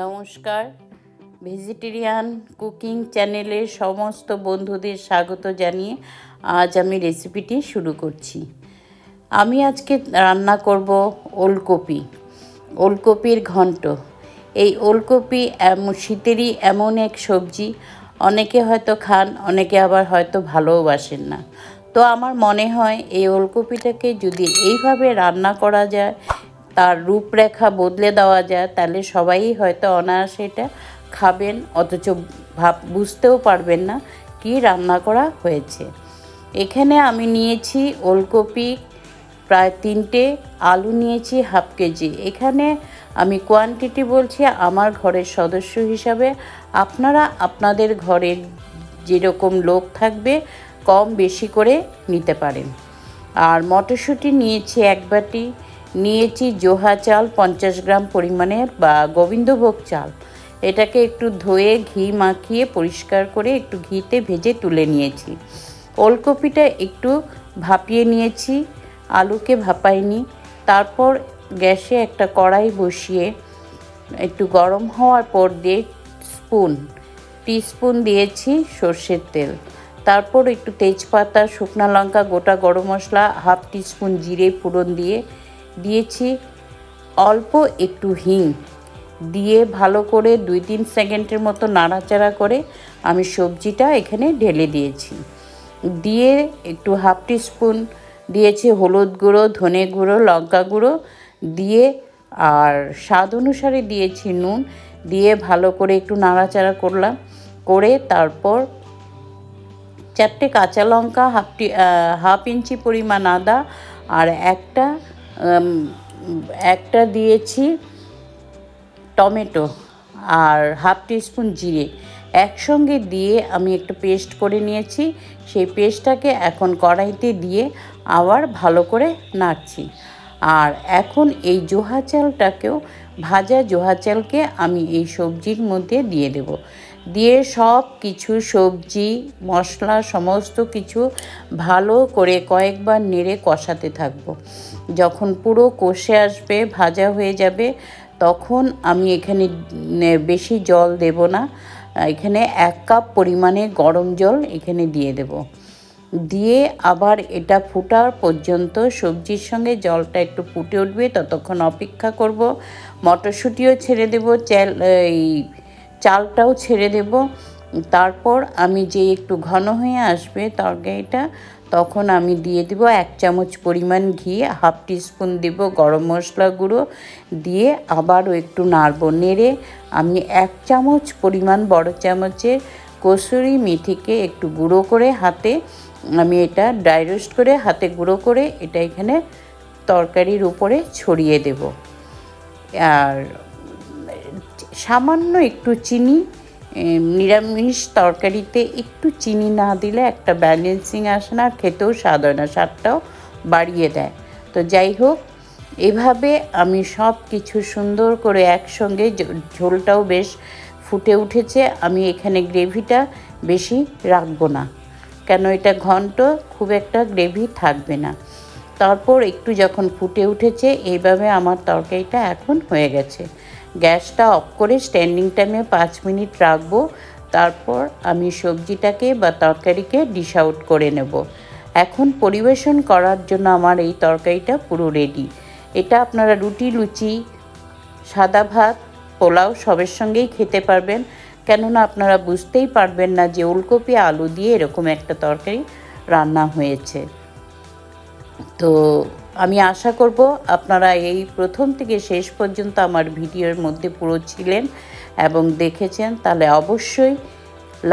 নমস্কার। Vegetarian cooking চ্যানেলের সমস্ত বন্ধুদের স্বাগত জানিয়ে আজ আমি রেসিপিটি শুরু করছি। আমি আজকে রান্না করব ওলকপি, ওলকপির ঘন্ট। এই ওলকপি শীতেরই এমন এক সবজি, অনেকে হয়তো খান, অনেকে আবার হয়তো ভালোবাসেন না। তো আমার মনে হয় এই ওলকপিটাকে যদি এইভাবে রান্না করা যায় তার রূপরেখা বদলে দেওয়া যায়, তাহলে সবাই হয়তো অনায়াসে এটা খাবেন, অথচ ভাব, বুঝতেও পারবেন না কি রান্না করা হয়েছে। এখানে আমি নিয়েছি ওলকপি, প্রায় তিনটে, আলু নিয়েছি হাফ কেজি। এখানে আমি কোয়ান্টিটি বলছি আমার ঘরের সদস্য হিসাবে। আপনারা আপনাদের ঘরের যেরকম লোক থাকবে, কম বেশি করে নিতে পারেন। আর মটরশুঁটি নিয়েছি এক বাটি। নিয়েছি জোহা চাল, পঞ্চাশ গ্রাম পরিমাণের বা গোবিন্দভোগ চাল। এটাকে একটু ধুয়ে ঘি মাখিয়ে পরিষ্কার করে একটু ঘিতে ভেজে তুলে নিয়েছি। ওলকপিটা একটু ভাপিয়ে নিয়েছি, আলুকে ভাপাইনি। তারপর গ্যাসে একটা কড়াই বসিয়ে একটু গরম হওয়ার পর দিয়ে স্পুন, টিস্পুন দিয়েছি সর্ষের তেল। তারপর একটু তেজপাতা, শুকনো লঙ্কা, গোটা গরম মশলা, হাফ টিস্পুন জিরে, ফোড়ন দিয়ে দিয়েছি অল্প একটু হিং। দিয়ে ভালো করে দুই তিন সেকেন্ডের মতো নাড়াচাড়া করে আমি সবজিটা এখানে ঢেলে দিয়েছি। দিয়ে একটু হাফ টিস্পুন দিয়েছি হলুদ গুঁড়ো, ধনে গুঁড়ো, লঙ্কা গুঁড়ো। দিয়ে আর স্বাদ অনুসারে দিয়েছি নুন। দিয়ে ভালো করে একটু নাড়াচাড়া করলাম। করে তারপর চারটে কাঁচা লঙ্কা, হাফ টি হাফ ইঞ্চি পরিমাণ আদা আর একটা একটা দিয়েছি টমেটো আর হাফ টিস্পুন জিরে। একসঙ্গে দিয়ে আমি একটা পেস্ট করে নিয়েছি। সেই পেস্টটাকে এখন কড়াইতে দিয়ে আবার ভালো করে নাড়ছি। আর এখন এই জোহা চালটাকেও ভাজা জোহা চালকে আমি এই সবজির মধ্যে দিয়ে দেব। দিয়ে সব কিছু, সবজি, মশলা, সমস্ত কিছু ভালো করে কয়েকবার নেড়ে কষাতে থাকব। যখন পুরো কষে আসবে, ভাজা হয়ে যাবে, তখন আমি এখানে বেশি জল দেব না। এখানে এক কাপ পরিমাণে গরম জল এখানে দিয়ে দেব। দিয়ে আবার এটা ফুটার পর্যন্ত সবজির সঙ্গে জলটা একটু ফুটে উঠবে, ততক্ষণ অপেক্ষা করব। মটরশুঁটিও ছেড়ে দেব, চ্যাল, এই চালটাও ছেড়ে দেব। তারপর আমি যে একটু ঘন হয়ে আসবে তরকারিটা, তখন আমি দিয়ে দেব এক চামচ পরিমাণ ঘি, হাফ টিস্পুন দেব গরম মশলা গুঁড়ো, দিয়ে আবারও একটু নাড়ব। নেড়ে আমি এক চামচ পরিমাণ বড় চামচের কসুরি মেথিকে একটু গুঁড়ো করে হাতে, আমি এটা ড্রাই রোস্ট করে হাতে গুঁড়ো করে এটা এখানে তরকারির উপরে ছড়িয়ে দেব। আর সামান্য একটু চিনি নিরামিষ তরকারিতে একটু চিনি না দিলে একটা ব্যালেন্সিং আসে না খেতেও স্বাদ হয় না, স্বাদটাও বাড়িয়ে দেয়। তো যাই হোক, এভাবে আমি সব কিছু সুন্দর করে একসঙ্গে ঝোলটাও বেশ ফুটে উঠেছে। আমি এখানে গ্রেভিটা বেশি রাখব না, কেন এটা ঘন্ট, খুব একটা গ্রেভি থাকবে না। তারপর একটু যখন ফুটে উঠেছে, এইভাবে আমার তরকারিটা এখন হয়ে গেছে। গ্যাসটা অফ করে স্ট্যান্ডিং টাইমে পাঁচ মিনিট রাখব, তারপর আমি সবজিটাকে বা তরকারিকে ডিশ আউট করে নেব। এখন পরিবেশন করার জন্য আমার এই তরকারিটা পুরো রেডি এটা আপনারা রুটি, লুচি, সাদা ভাত, পোলাও সবের সঙ্গেই খেতে পারবেন। কেননা আপনারা বুঝতেই পারবেন না যে ওলকপি, আলু দিয়ে এরকম একটা তরকারি রান্না হয়েছে। তো আমি আশা করব আপনারা এই প্রথম থেকে শেষ পর্যন্ত আমার ভিডিওর মধ্যে পুরো ছিলেন এবং দেখেছেন, তাহলে অবশ্যই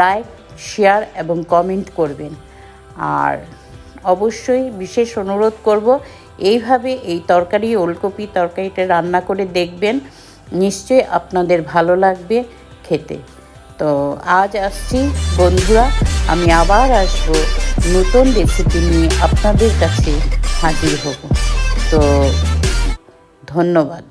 লাইক, শেয়ার এবং কমেন্ট করবেন। আর অবশ্যই বিশেষ অনুরোধ করব, এইভাবে এই তরকারি, ওলকপি তরকারিটা রান্না করে দেখবেন, নিশ্চয়ই আপনাদের ভালো লাগবে খেতে। তো আজ আসছি, বন্ধুরা, আমি আবার আসব নতুন রেসিপি নিয়ে আপনাদের কাছে। হাজির হব। তো ধন্যবাদ।